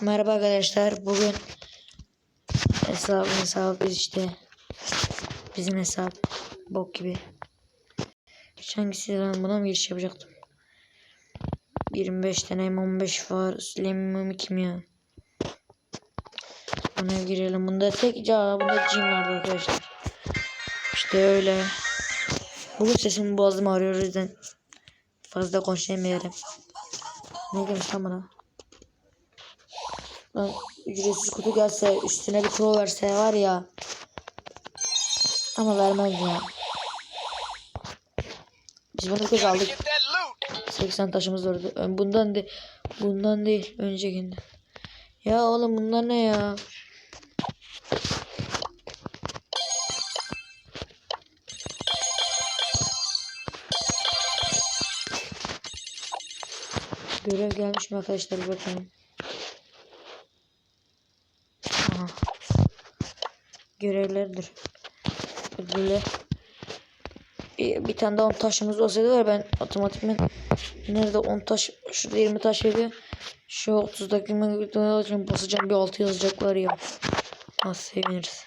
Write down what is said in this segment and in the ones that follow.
Merhaba arkadaşlar. Bugün hesabın hesabı işte bizim hesap bok gibi. Hiç hangisi lan buna mı giriş yapacaktım? 25 tane 15 var. Süleyman kim ya? Buna girelim. Bunda tek ca bunda cim vardı arkadaşlar. İşte öyle. Bugün sesim boğazım ağrıyor o yüzden fazla konuşamayarım. Ne demiş lan bana? Lan ücretsiz kutu gelse üstüne bir pro verse var ya. Ama vermez ya. Biz bunu kız aldık. Get that loot. 80 taşımız vardı. Bundan de bundan değil öncekinden. Ya oğlum bunlar ne ya? Görev gelmiş mi arkadaşlar bakalım. Görevlerdir. Ödülle. Bir, bir tane daha 10 taşımız olsaydı var ben otomatikman nerede 10 taş şurada 20 taş veriyor. Şu 30 dakika alacağım basacağım bir 6 yazacaklar ya. Nasıl seviniriz.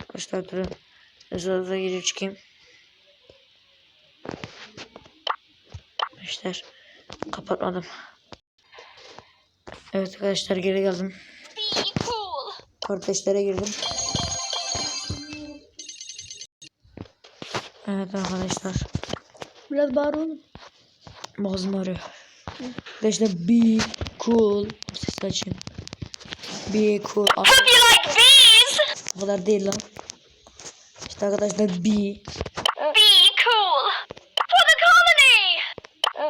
Arkadaşlar durun. Hızlı girip çıkayım. Arkadaşlar kapatmadım. Evet arkadaşlar geri geldim. Be cool. Kardeşlere girdim. Evet arkadaşlar. Biraz bağır oğlum. Boğazım ağrıyor. Arkadaşlar be cool. Ses açayım. Be cool. Hope you like bees. o kadar değil lan. İşte arkadaşlar. Be cool. For the colony.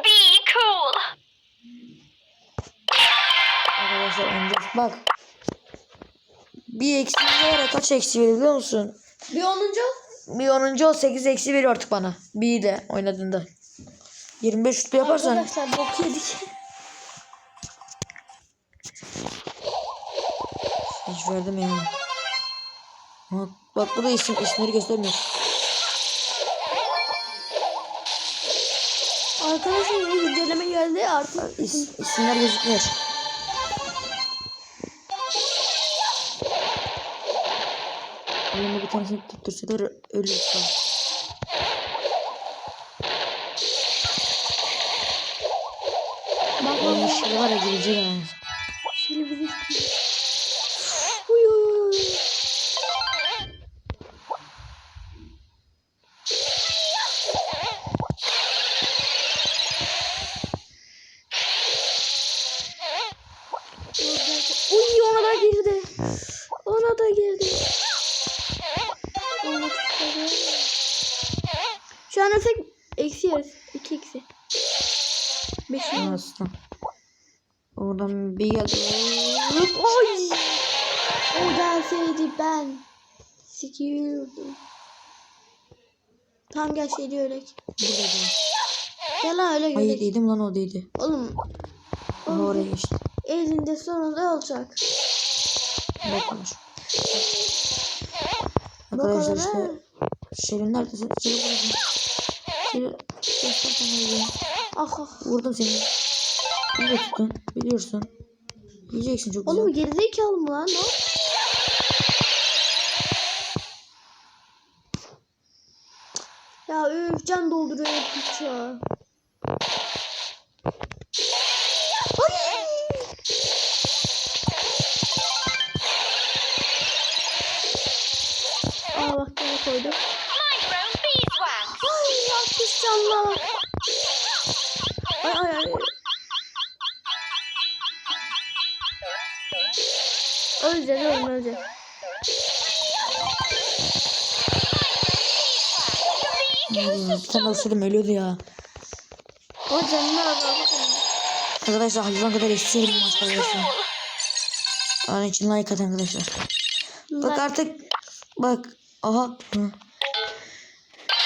Be cool. Arkadaşlar önce bak. Bir eksi var ya kaç eksi veriyor biliyor musun? Bir onuncu. Bir 10. ol 8 eksi veriyor artık bana. Bir de oynadığında. 25 şutlu yaparsan. Arkadaşlar bok yedik. Hiç verdim ya. Bak, bak bu da isim, isimleri göstermiyor. Arkadaşlar yeni güncelleme geldi artık. İs, isimler gözükmüyor. Bir tanesini tuttursalar ölür şu an. Bak şey var ya gelecek yani. 45 mi aslında? Oradan bir yalıp oy. O gelseydi ben sikiyordum. Tam gelseydi öyle. Gel lan öyle güzel. Hayır dedim lan o dedi. Oğlum. Aha oraya geçti. Elinde sonunda olacak. Bakmış. Arkadaşlar işte. Şirin neredesin? Şirin burada. Şirin. Şirin. Ah ah. Vurdum seni. İyi de tuttun. Biliyorsun. Yiyeceksin çok güzel. Oğlum gerizekalı mı lan o? Ya üf can dolduruyor hep ya. Ay! Aa bak koydum. Ay 60 canlı. Ay ay. Ölecek oğlum ölecek. Hmm, bir tane ısırdım ölüyordu ya. O canını aldı. Arkadaşlar hayvan kadar istiyorum maçta arkadaşlar. Onun için like atın arkadaşlar. Bak artık. Bak. Aha.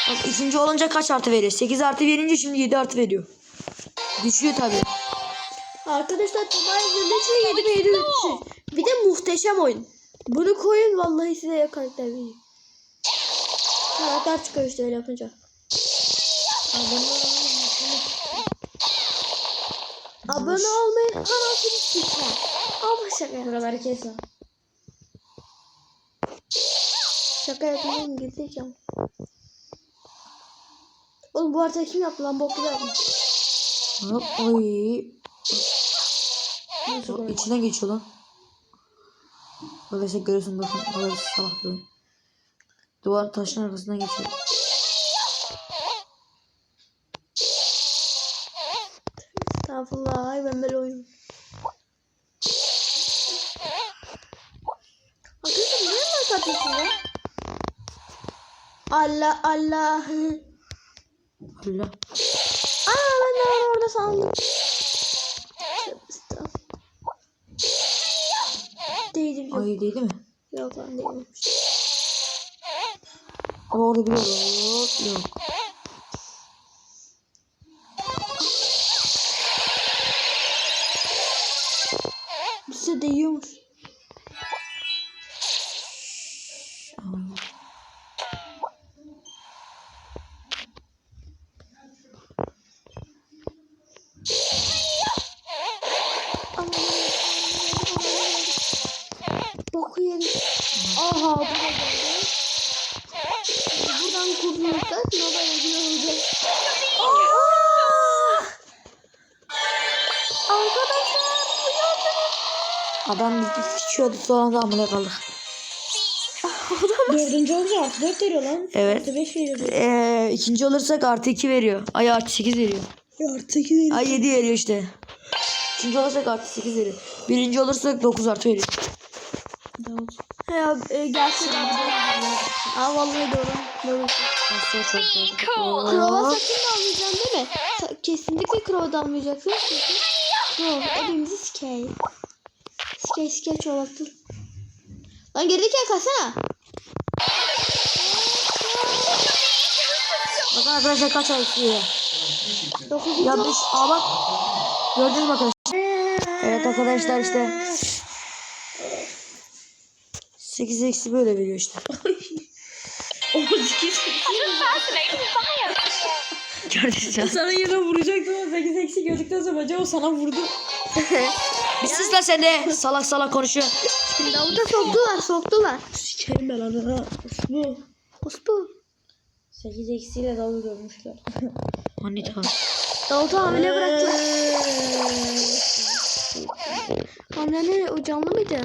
Bak üçüncü olunca kaç artı veriyor? 8 artı verince şimdi 7 artı veriyor. Düşüyor tabi. Arkadaşlar Tomay Zirleç ve 7 7 Bir de muhteşem oyun. Bunu koyun vallahi size ya karakter veriyor. Karakter çıkıyor işte öyle yapınca. Abone olmayı. Anasını sikeyim. Ama şaka. Buraları kes lan. Şaka yapıyorum gerizekalı. Oğlum bu haritayı kim yaptı lan bok yapmış. Oy. O içinden geçiyor lan. Arkadaşlar görüyorsun bakın. Orada salak bir oyun. Duvar taşın arkasından geçiyor. Estağfurullah. Ay ben böyle oyun. Arkadaşlar niye like atıyorsun lan? Allah Allah. Allah. Aa ben de sandım. Yok. Ay değdi mi? Yok lan değmemiş. Ama orada bir yok. Arkadaşlar Adam bizi sikiyordu sonra da amına kaldık. Dördüncü olunca artı dört veriyor lan. Evet. Artı beş veriyor. Ee, ikinci olursak artı 2 veriyor. Ay artı 8 veriyor. Artı sekiz veriyor. Ay 7 veriyor işte. İkinci olursak artı 8 veriyor. Birinci olursak 9 artı veriyor. Ya e, gerçek Aa vallahi doğru. Doğru. Nasıl çok cool. Krova sakın da almayacaksın değil mi? Sa- kesinlikle krova da almayacaksın. Krova elimizi sikey. Sikey sikey çoğaltır. Lan gerideyken kaçsana. Bakın arkadaşlar kaç ay. Dokuzuncu. Ya düş. Aa bak. Gördünüz mü arkadaşlar? Evet arkadaşlar işte. 8 eksi böyle veriyor işte. Fascinating fire. Mü? Sana yine vuracaktım ama sekiz eksi gördükten sonra bence o sana vurdu. Bir sus lan sen de. Salak salak konuşuyor. Davut'a soktular soktular. Sikerim ben anana. Bu. Ospu. Sekiz eksiyle dalga görmüşler. Manita. Davut'u hamile bıraktılar. Hamile o canlı mıydı?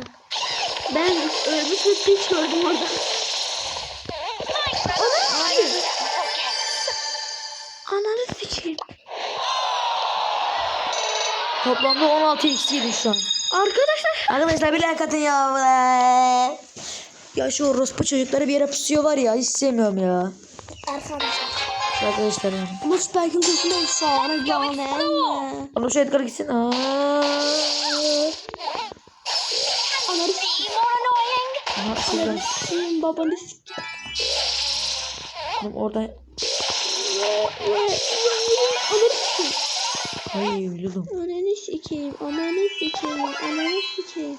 Ben ölmüş bir piç gördüm orada. Toplamda 16 eksi şu an. Arkadaşlar. Arkadaşlar bir like atın ya. Ya şu orospu çocukları bir yere pusuyor var ya hiç sevmiyorum ya. Arkadaşlar. Şu arkadaşlar yani. Bu Spike'ın kutusunda efsane yani. Onu şu Edgar gitsin. Şuradan. sikeyim. Babanı sikeyim. Oğlum Oradan. Ananı sikeyim. Ay ölüyorum. Sikeyim. Ananı sikeyim. Ananı sikeyim.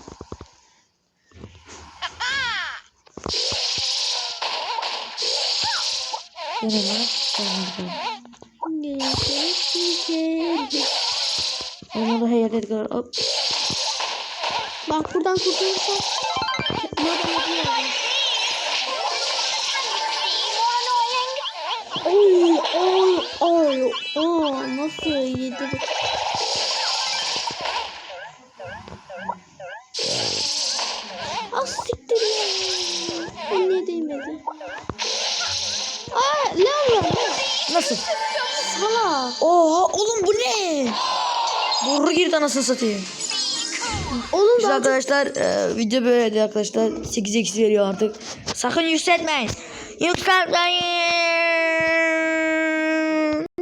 Oğlum orada her yerde Edgar. Hop. Bak buradan? Be more annoying. Oy oy oy. Oo nasıl yedirdik. Leon var. Nasıl? Salak. Oha oğlum bu ne? Boru girdi anasını satayım. Oğlum ben arkadaşlar e, video böyleydi arkadaşlar. 8 eksi veriyor artık. Sakın yükseltmeyin. Yükseltmeyin.